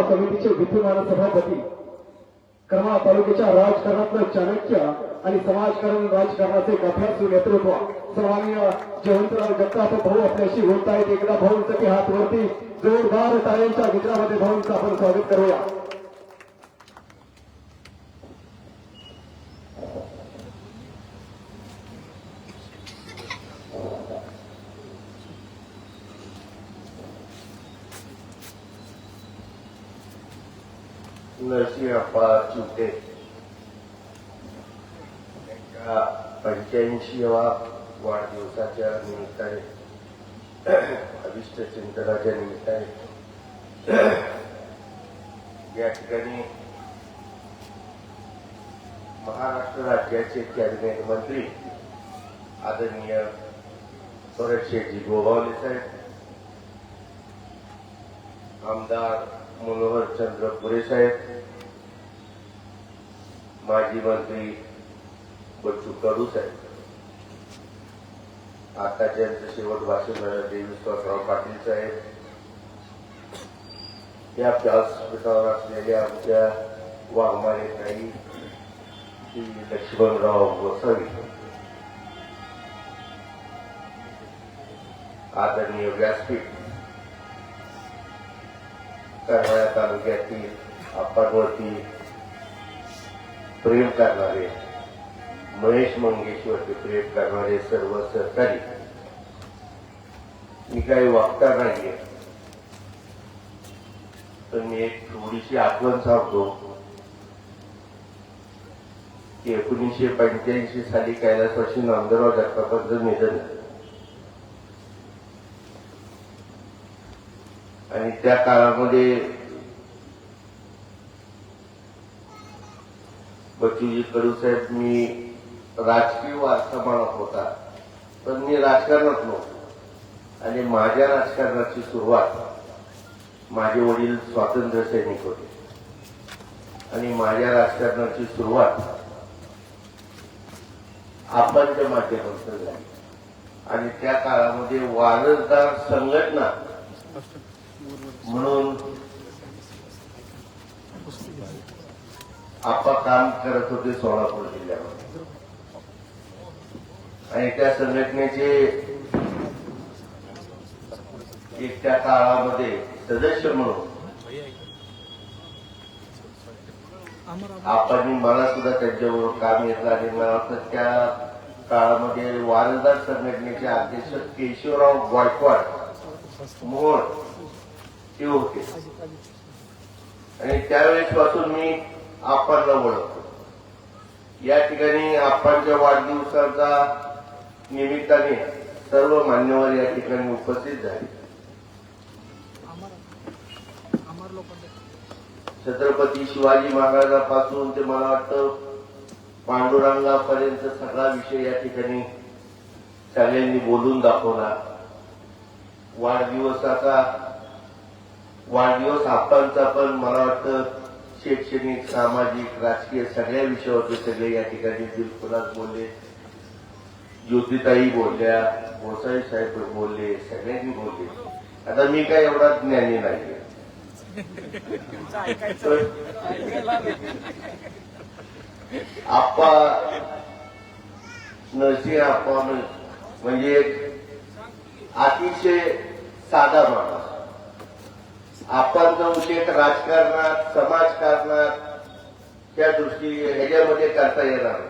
बाजार कमिटीचे विद्यमान सभापती करमाळा तालुक्याच्या राजकारणातलं चाणक्य आणि समाजकारण राजकारणाचे एक नेतृत्व सन्माननीय जयंतराव जगताप भाऊ आपल्याशी बोलत आहेत एकदा भाऊंसाठी हात वरती जोरदार टाळ्यांच्या गजरामध्ये भाऊंचं आपण स्वागत करूया. नरसिंहप्पा चुटे त्यांच्या पंच्याऐंशीवा वाढदिवसाच्या निमित्ताने अभिष्ट चिंतनाच्या निमित्ताने या ठिकाणी महाराष्ट्र राज्याचे कॅबिनेट मंत्री आदरणीय स्वरक्षेजी गोगावले साहेब आमदार मनोहर चंद्र पुरेसाहेब माजी मंत्री बच्चू कडू साहेब. आता ज्यांचं शेवट भाषण झालं ते विश्वासराव पाटील साहेब. या व्यासपीठावर असलेल्या आमच्या वाघमारे काही श्री लक्ष्मणराव गोसावी आदरणीय व्यासपीठ करणाऱ्या तालुक्यातील आपणवरती प्रेम करणारे महेश मंगेशवरती प्रेम करणारे सर्व सहकारी मी काही वागता नाहीये तर मी एक थोडीशी आठवण सांगतो की एकोणीसशे पंच्याऐंशी साली कैलासवासी नामदेवराव जगतापांचं निधन झालं. आणि त्या काळामध्ये बच्चूजी कडू साहेब मी राजकीय वारसा मानत होता पण मी राजकारणात नव्हतो. आणि माझ्या राजकारणाची सुरुवात माझे वडील स्वातंत्र्य सैनिक होते. आणि माझ्या राजकारणाची सुरुवात आपणच्या माध्यमातून झाली. आणि त्या काळामध्ये वारसदार संघटना म्हणून आपा काम करत होते सोलापूर जिल्ह्यामध्ये. आणि त्या संघटनेचे एक त्या काळामध्ये सदस्य म्हणून आपण मला सुद्धा त्यांच्याबरोबर काम घेतलं आणि मला वाटतं त्या काळामध्ये वारसदार संघटनेचे अध्यक्ष केशवराव गायकवाड मोहोळ ते होते आणि त्यावेळेस पासून मी आपणला ओळखतो. या ठिकाणी आपणच्या वाढदिवसाचा निमित्ताने सर्व मान्यवर या ठिकाणी उपस्थित झाले. छत्रपती शिवाजी महाराजांपासून ते मला वाटतं पांडुरंगापर्यंत सगळा विषय या ठिकाणी सगळ्यांनी बोलून दाखवला. वाढदिवसाचा वाढदिवस आपणचा पण मला वाटतं शैक्षणिक सामाजिक राजकीय सगळ्या विषयावरती सगळे या ठिकाणी दिलखुलास बोलले. ज्योतिताई बोलल्या गोसाई साहेब बोलले सगळ्यांनी बोलले. आता मी काय एवढा ज्ञानी नाहीये. आप्पा नरसिंह आप्पा म्हणजे अतिशय साधा माणूस. आपण जो उल्लेख राजकारणात समाजकारणात त्या दृष्टी ह्याच्यामध्ये करता येणार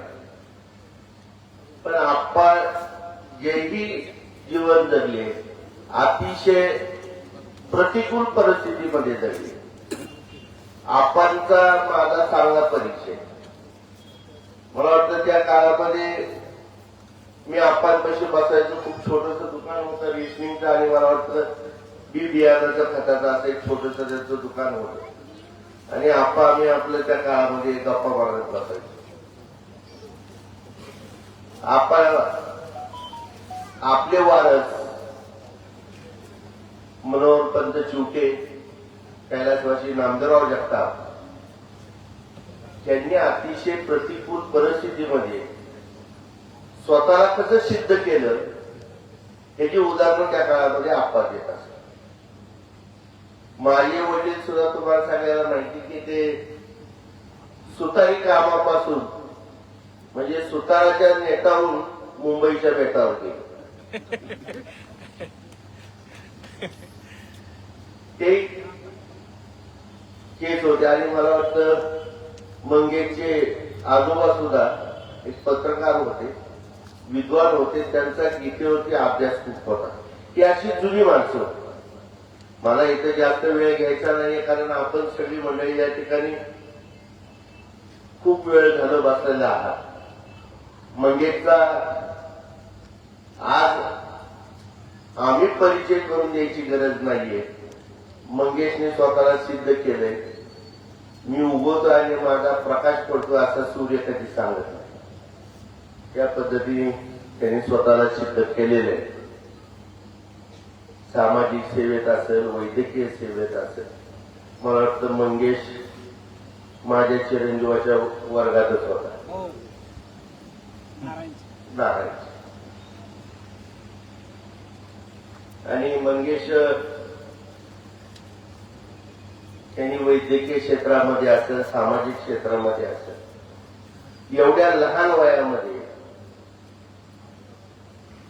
पण आपण जेही जीवन जगले अतिशय प्रतिकूल परिस्थितीमध्ये जगले आपणचा माझा चांगला परिचय. मला वाटतं त्या काळामध्ये मी आपणपाशी बसायचं खूप छोटस दुकान होतं रेशनिंगचं आणि मला वाटतं बी बियाणाचं खताचं असं एक छोटस त्याचं दुकान होतं. आणि आपण आम्ही आपल्या त्या काळामध्ये गप्पा मारत बसायचो. आपण आपले वारस मनोहरपंत चिवटे कैलासवासी नामदेवराव जगताप त्यांनी अतिशय प्रतिकूल परिस्थितीमध्ये स्वतःला कसं सिद्ध केलं ह्याची उदाहरणं त्या काळामध्ये आपण देत असत. माझे वडील सुद्धा तुम्हाला सांगायला माहिती की ते सुतारी कामापासून म्हणजे सुताराच्या नेताहून मुंबईच्या बेटावर गेले. ते केस होते आणि मला वाटतं मंगेशचे आजोबा सुद्धा एक पत्रकार होते विद्वान होते त्यांचा गीतेवरती अभ्यास खूप होता. ती अशी जुनी माणसं होती. मला इथे जास्त वेळ घ्यायचा नाहीये कारण आपण सगळी मंडळी या ठिकाणी खूप वेळ झालं बसलेला आहात. मंगेशचा आज आम्ही परिचय करून द्यायची गरज नाहीये. मंगेशने स्वतःला सिद्ध केलंय. मी उगवतो आणि माझा प्रकाश पडतो असा सूर्य कधी सांगत नाही. त्या पद्धतीने त्यांनी स्वतःला सिद्ध केलेलं आहे. सामाजिक सेवेत असेल वैद्यकीय सेवेत असेल. मला वाटतं मंगेश माझ्या चिरंजीवाच्या वर्गातच होता. नारायण आणि मंगेश त्यांनी वैद्यकीय क्षेत्रामध्ये असेल सामाजिक क्षेत्रामध्ये असेल. एवढ्या लहान वयामध्ये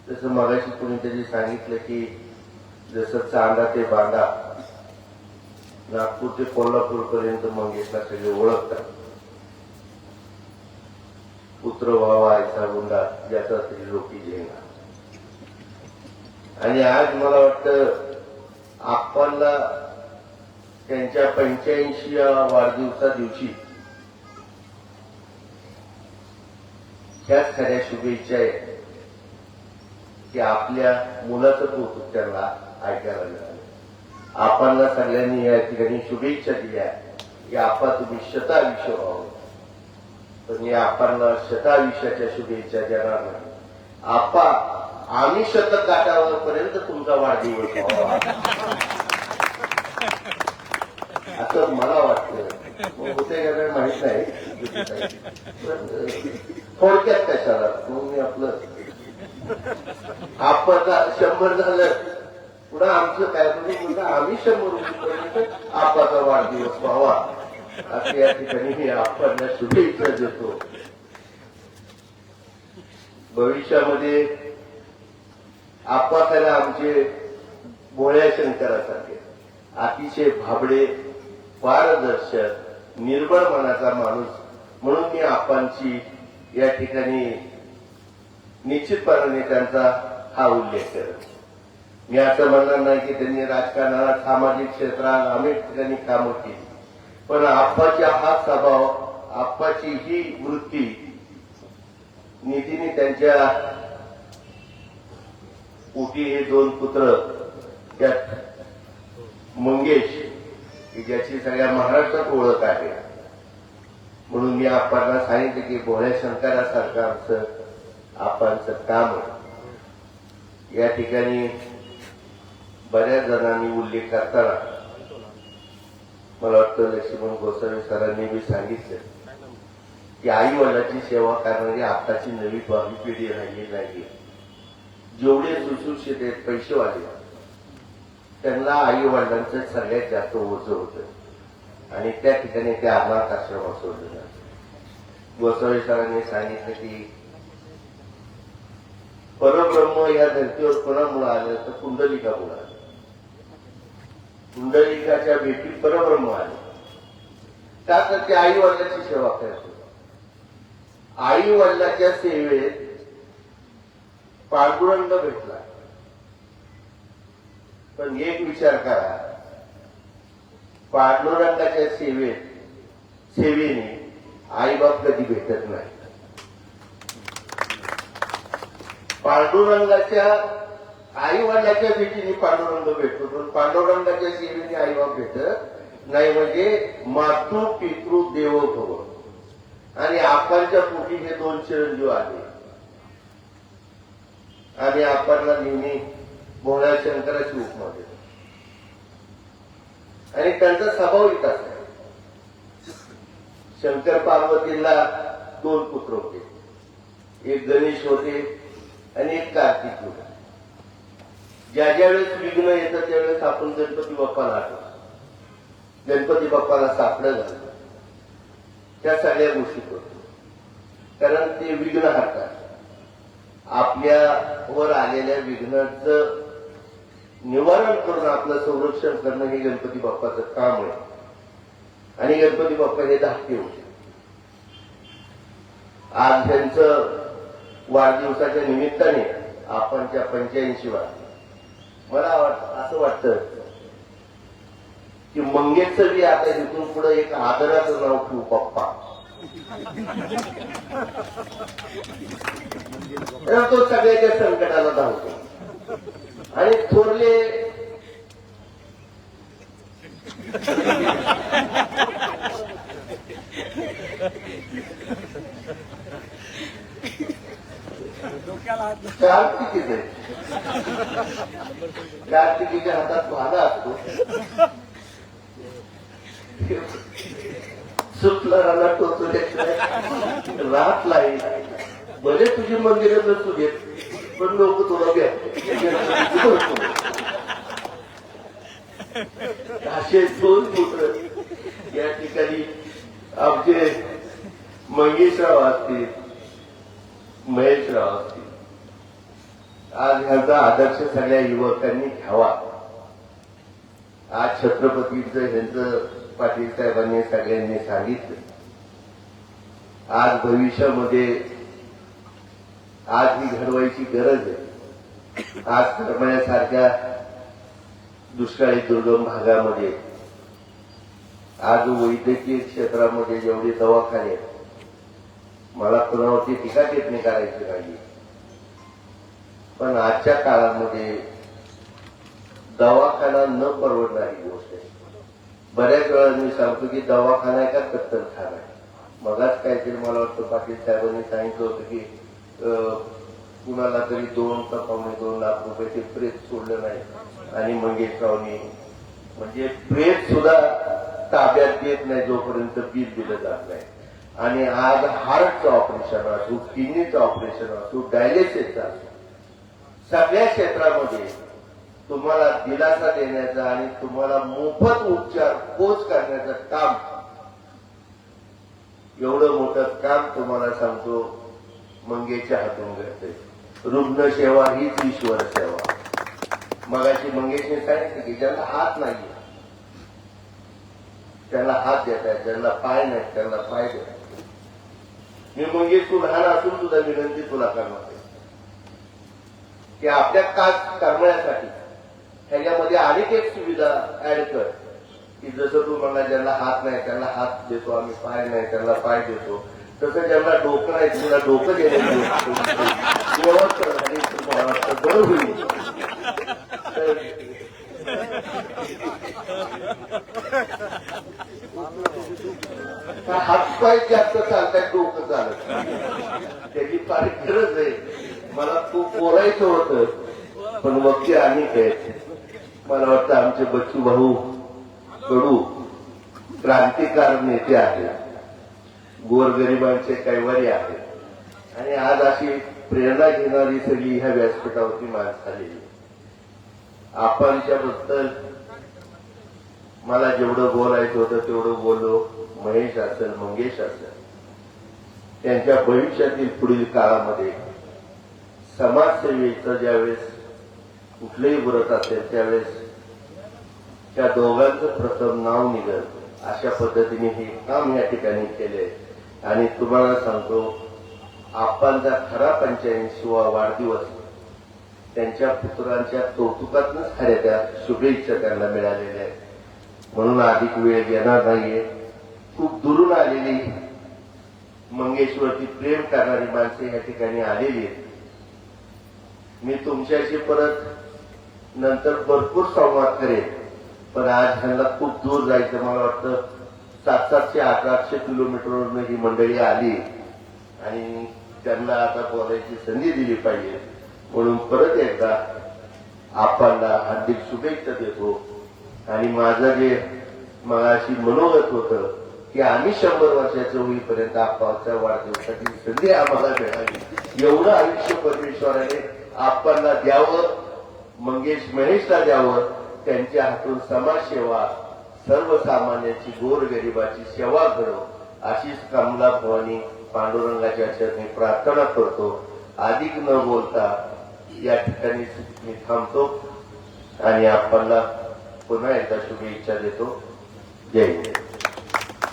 जसं मगाशी कुणीतरी सांगितलं की जसं चांदा ते बांदा नागपूर ते कोल्हापूर पर्यंत मंगेशला सगळे ओळखतात. पुत्र व्हावा आयसा गुंडा याचा तरी लोकी आणि आज मला वाटतं आपणला त्यांच्या पंच्याऐंशी वाढदिवसा दिवशी ह्याच खऱ्या शुभेच्छा आहेत की आपल्या मुलाचं कौतुक त्यांना ऐकायला मिळालं. आपणला सगळ्यांनी या ठिकाणी शुभेच्छा दिल्या की आपा तुम्ही शतायुष्य व्हावं. पण या आपणला शतायुष्याच्या शुभेच्छा देणार नाही. आपा आम्ही शतक गाठावर पर्यंत तुमचा वाढदिवस असं मला वाटतं. हो, होते का माहीत नाही. थोडक्यात कशाला? मग मी आपलं आपण शंभर झालं. पुढं आमचं काय तुम्ही म्हणता आम्ही शंभर रुपयेपर्यंत आपाचा वाढदिवस व्हावा. असं या ठिकाणी मी आपण शुभेच्छा देतो. भविष्यामध्ये आपासाला आमचे भोळ्या शंकरासारखे अतिशय भाबडे पारदर्शक निर्बळ मनाचा माणूस म्हणून मी आपांची या ठिकाणी निश्चितपणाने त्यांचा हा उल्लेख करतो. मी असं म्हणणार नाही की त्यांनी राजकारणाला सामाजिक क्षेत्रात अनेक ठिकाणी कामं केली. पण आप्पाचा हा स्वभाव आप्पाची ही वृत्ती निधीने त्यांच्या पोटी हे दोन पुत्र त्यात मंगेश की ज्याची सगळ्या महाराष्ट्रात ओळख आहे. म्हणून मी आपल्याला सांगितलं की भोळ्या शंकरासारखं आमचं आपणचं काम या ठिकाणी बऱ्याच जणांनी उल्लेख करताना मला वाटतं लक्ष्मण गोसावी सरांनी मी सांगितलं की आई वडिलाची सेवा करणारी आताची नवी भावी पिढी राहिली नाही जेवढे सुशिक्षित आहेत पैसेवाले त्यांना आई वडिलांचं सगळ्यात जास्त ओझं होतं. आणि त्या ठिकाणी ते अनाथ आश्रम सोडलं गोसावी सरांनी सांगितलं की परब्रह्म या धर्तीवर कोणामुळे आलं तर कुंडलिकामुळे आलं. कुंडलिकाच्या भेटीत परब्रह्म आले. त्यात ते आई वडिलाची सेवा करतो आई वडिलाच्या सेवेत पांडुरंग भेटला. पण एक विचार करा. पांडुरंगाच्या सेवेत सेवेने आईबाप कधी भेटत नाही. पांडुरंगाच्या आई वडिलाच्या भेटीने पांडुरंग भेटतो. पण पांडुरंगाच्या सेवेने आईबाप भेटत नाही म्हणजे मातृ पितृ देव भव आणि आपणच्या पोटी हे दोन चिरंजीव आले आणि आपणला नेहमी भोळ्या शंकराची उपमा देतो. आणि त्यांचा स्वभाव विकास आहे. शंकर पार्वतीला दोन पुत्र होते. एक गणेश होते आणि एक कार्तिक होते. ज्या ज्या वेळेस विघ्न येतं त्यावेळेस आपण गणपती बाप्पाला आठवतो. गणपती बाप्पाला सापडं घालतो त्या सगळ्या गोष्टी करतो. कारण ते विघ्न हरतात आपल्यावर आलेल्या विघ्नाचं निवारण करून आपलं संरक्षण करणं हे गणपती बाप्पाचं काम आहे. आणि गणपती बाप्पा हे धाकटे होते आज त्यांचं वाढदिवसाच्या निमित्ताने आपण त्या पंच्याऐंशी वाढ मला वाट- असं वाटतं की मंगेशचं बी आता इथून पुढे एक आदराचं नाव ठेवू पप्पा. तो सगळ्याच्या संकटाला धावतो. आणि थोरले कार्तिकीच आहे कार्तिकीच्या हातात वादा असतो सुटला राला टोचू राहत नाही भले तुझी मंदिर जर तू घेत पण लोक तुला घ्या असे दोन पुत्र या ठिकाणी आमचे मंगेशराव असतील महेशराव असतील. आज ह्याचा आदर्श सगळ्या युवकांनी घ्यावा. आज छत्रपतीच ह्यांचं पाटील साहेबांनी सगळ्यांनी सांगितलं. आज भविष्यामध्ये आज ही घडवायची गरज आहे. आज करमण्यासारख्या दुष्काळी दुर्गम भागामध्ये आज वैद्यकीय क्षेत्रामध्ये जेवढे दवाखाने मला कोणावरती टीका टिप्पणी करायची नाही पण आजच्या काळामध्ये दवाखाना न परवडणारी गोष्ट आहे. बऱ्याच वेळा मी सांगतो की दवाखाना आहे का कत्तलखाना आहे. मगाच काहीतरी मला वाटतं पाटील साहेबांनी सांगितलं होतं की कुणाला तरी दोन का पावणे दोन लाख रुपयाचे प्रेत सोडलं नाही आणि मंगेशरावनी म्हणजे प्रेत सुद्धा ताब्यात येत नाही जोपर्यंत बिल दिलं जात नाही. आणि आज हार्टचं ऑपरेशन असो किडनीचं ऑपरेशन असो डायलिसिसचं असो सगळ्या क्षेत्रामध्ये तुम्हाला दिलासा देण्याचा आणि तुम्हाला मोफत उपचार पोच करण्याचं काम एवढं मोठं काम तुम्हाला सांगतो मंगेच्या हातून घडते रुग्ण सेवा हीच ईश्वर सेवा. मगाशी मंगेशने सांगितलं की ज्यांना हात नाही त्यांना हात देत ज्यांना पाय नाही त्यांना पाय देत मी मंगेश तू लहान असून सुद्धा विनंती तुला करणार. की आपल्या काच करण्यासाठी ह्याच्यामध्ये अनेक एक सुविधा ऍड कर. की जसं तू म्हणला ज्यांना हात नाही त्यांना हात देतो आम्ही पाय नाही त्यांना पाय देतो. तसं ज्यांना डोकं नाही तुला डोकं देण्याची बरं होईल. हात पाय हातपाय जास्त चालतात डोकं चालत त्याची फार गरज आहे. खूप बोलायचं होतं. पण वक्ते अनेक आहेत मला वाटतं आमचे बच्चू भाऊ कडू क्रांतिकार नेते आहेत. गोरगरिबांचे कैवारी आहेत. आणि आज अशी प्रेरणा घेणारी सगळी ह्या व्यासपीठावरती माणसं आलेली आपणच्याबद्दल मला जेवढं बोलायचं होतं तेवढं बोललो महेश असेल मंगेश असेल. त्यांच्या भविष्यातील पुढील काळामध्ये समाजसेवेचं ज्यावेळेस कुठलंही व्रत असेल त्यावेळेस त्या दोघांचं प्रथम नाव निघल. अशा पद्धतीने हे काम या ठिकाणी केले. आणि तुम्हाला सांगतो आपणचा खरा पंच्याऐंशीवा वाढदिवस त्यांच्या पुत्रांच्या कौतुकातूनच खऱ्या त्या शुभेच्छा त्यांना मिळालेल्या आहेत. म्हणून अधिक वेळ येणार नाहीये. खूप दुरून आलेली मंगेशवरती प्रेम करणारी माणसे या ठिकाणी आलेली आहेत. मी तुमच्याशी परत नंतर भरपूर संवाद करेन. पण आज ह्यांना खूप दूर जायचं मला वाटतं सात सातशे आठ आठशे किलोमीटरवरून ही मंडळी आली आणि त्यांना आता बोलायची संधी दिली पाहिजे. म्हणून परत एकदा आपल्याला हार्दिक शुभेच्छा देतो. आणि माझं जे मगाशी मनोगत होतं की आम्ही शंभर वर्षाच्या होईपर्यंत आपाच्या वाढदिवसाची संधी आम्हाला मिळाली एवढं आयुष्य परमेश्वराने आपल्याला द्यावं मंगेश महेशला द्यावं त्यांच्या हातून समाजसेवा सर्वसामान्यांची गोरगरिबाची सेवा करो अशीच कमला भवानी पांडुरंगाच्या चरणी प्रार्थना करतो. अधिक न बोलता या ठिकाणी मी थांबतो आणि आपल्याला पुन्हा एकदा शुभेच्छा देतो. जय हिंद.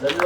धन्यवाद.